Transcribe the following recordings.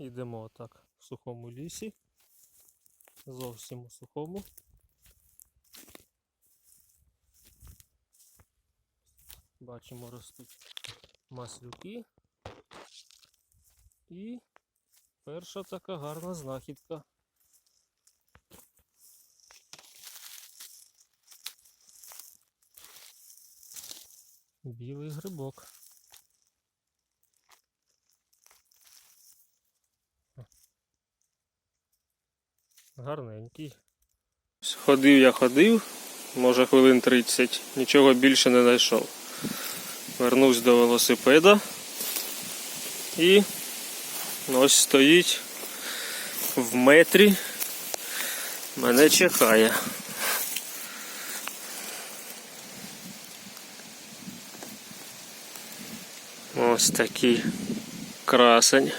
Йдемо отак в сухому лісі. Зовсім у сухому. Бачимо, ростуть маслюки. І перша така гарна знахідка. Білий грибок. Гарненький. Ходив я ходив, може хвилин 30, нічого більше не знайшов. Вернувся до велосипеда і ось стоїть в метрі. Мене чекає. Ось такий красень.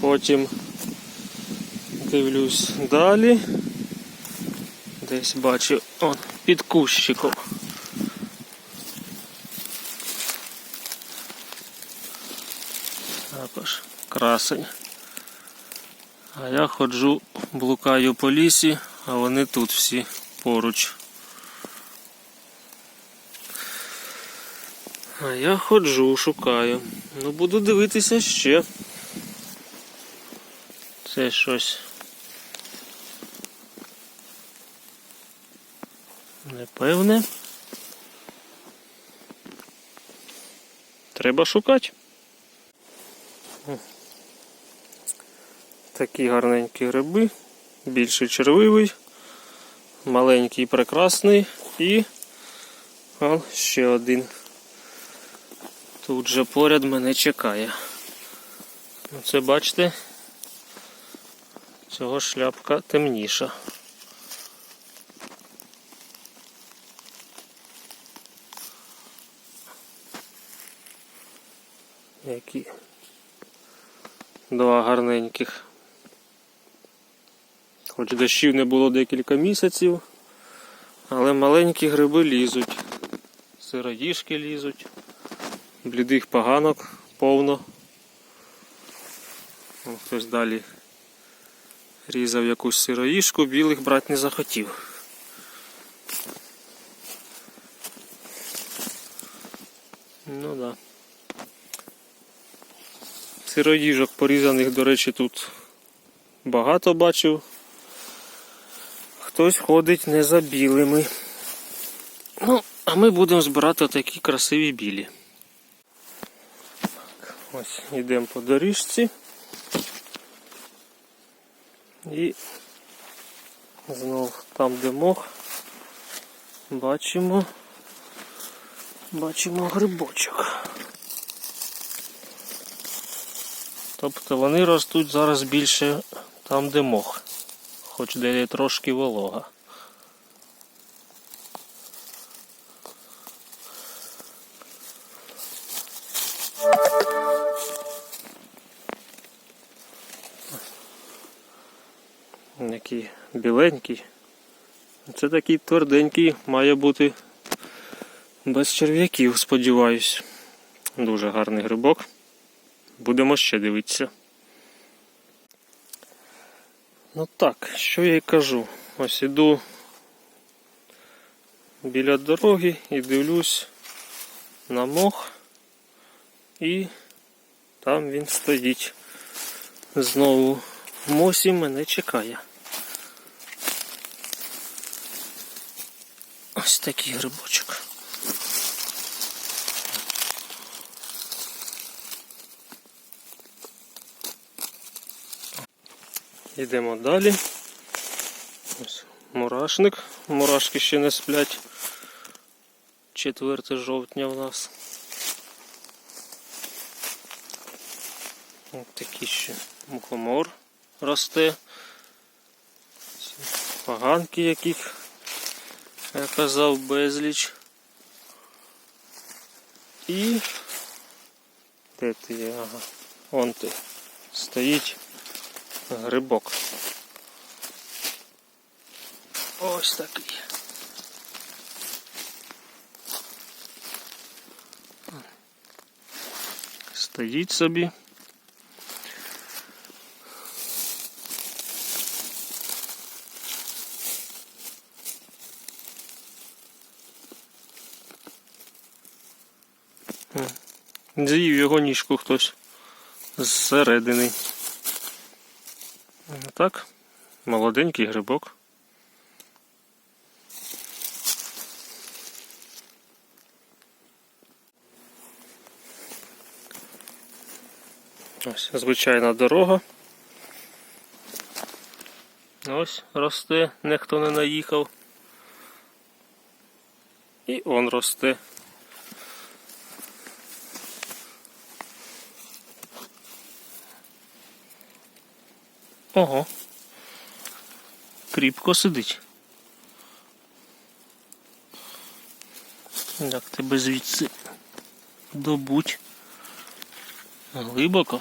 Потім дивлюсь далі. Десь бачу он під кущиком. Також красень. А я ходжу, блукаю по лісі, а вони тут всі поруч. А я ходжу, шукаю. Ну буду дивитися ще. Це щось. Непевне. Треба шукати. Такі гарненькі гриби, більший червивий, маленький прекрасний і он ще один. Тут же поряд мене чекає. Це бачите, цього шляпка темніша. Які два гарненьких. Хоч дощів не було декілька місяців, але маленькі гриби лізуть. Сироїшки лізуть, блідих поганок повно. О, хтось далі різав якусь сироїшку, білих брати не захотів. Ну да. Сироїжок порізаних, до речі, тут багато бачив. Хтось ходить не за білими. Ну, а ми будемо збирати такі красиві білі. Так, ось йдемо по доріжці. І знов там, де мох, бачимо, бачимо грибочок. Тобто вони ростуть зараз більше там, де мох, хоч де є трошки волога. Який біленький. Це такий тверденький, має бути без черв'яків, сподіваюсь. Дуже гарний грибок. Будемо ще дивитися. Ну так, що я й кажу. Ось іду біля дороги і дивлюсь на мох. І там він стоїть. Знову мосі мене чекає. Ось такий грибочок. Йдемо далі. Ось мурашник. Мурашки ще не сплять. 4 жовтня в нас. Ось такий ще мухомор росте. Поганки яких я казав безліч. І де ти є? Ага. Вон ти. Стоїть Рибок Ось такий. Стоїть собі. З'їв його ніжку хтось зсередини. Так, молоденький грибок. Ось звичайна дорога. Ось росте, ніхто не наїхав. І он росте. Ого. Кріпко сидить. Як тебе звідси добуть? Глибоко.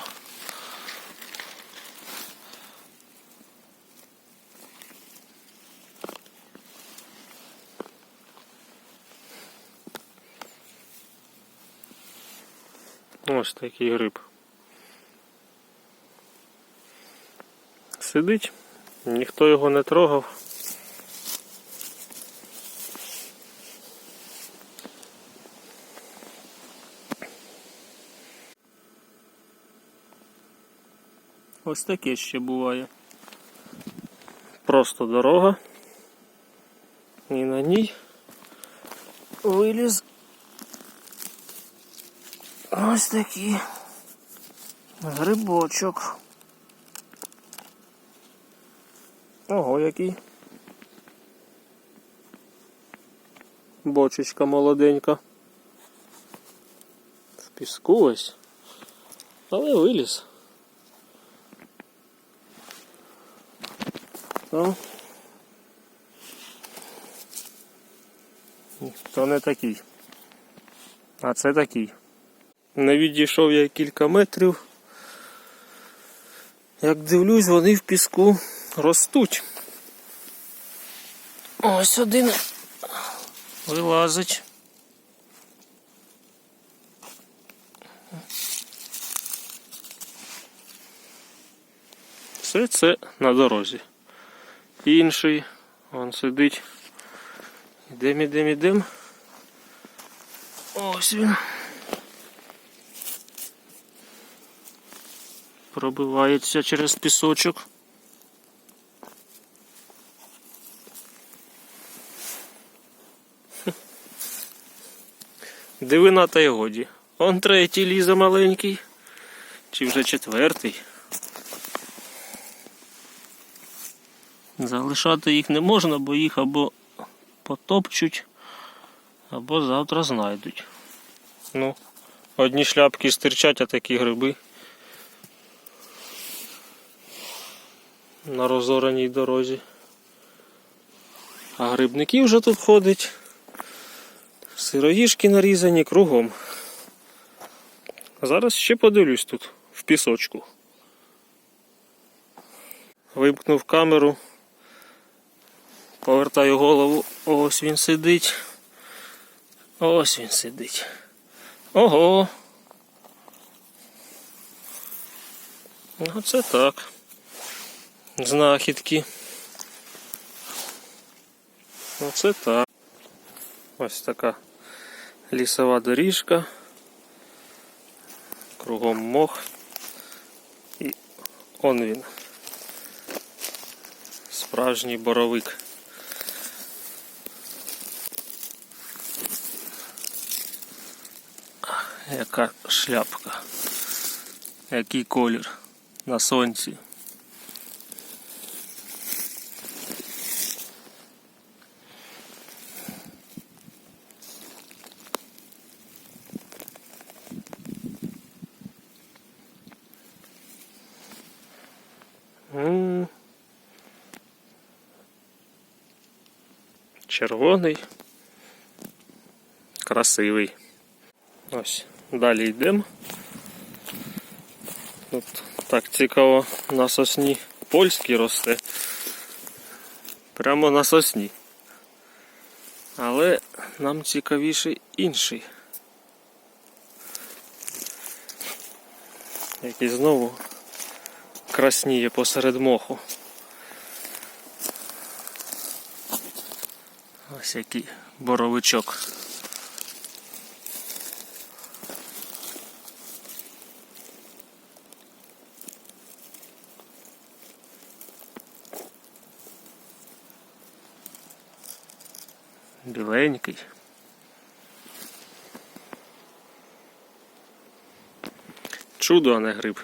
Ось такий гриб. Сидить, ніхто його не трогав. Ось таке ще буває. Просто дорога. І на ній виліз ось такий грибочок. Ого, який. Бочечка молоденька. В піску ось. Але виліз. Ну. То не такий. А це такий. Не відійшов я кілька метрів. Як дивлюсь, вони в піску ростуть. Ось один вилазить. Все це на дорозі. Інший, он сидить. Ідем, ідем, ідем. Ось він. Пробивається через пісочок. Дивина та й годі. Он третій лізе маленький. Чи вже четвертий. Залишати їх не можна, бо їх або потопчуть, або завтра знайдуть. Ну, одні шляпки стирчать, а такі гриби. На розораній дорозі. А грибники вже тут ходять. Сироїшки нарізані кругом. Зараз ще подивлюсь тут, в пісочку. Вимкнув камеру. Повертаю голову. Ось він сидить. Ось він сидить. Ого. Оце так. Знахідки. Оце так. Ось така лісова доріжка. Кругом мох. І он він. Справжній боровик. Яка шляпка. Який колір на сонці. Червоний. Красивий. Ось, далі йдемо. Тут так цікаво на сосні польський росте. Прямо на сосні. Але нам цікавіший інший. Який знову красніє посеред моху. Ось який боровичок. Біленький. Чудо, а не гриб.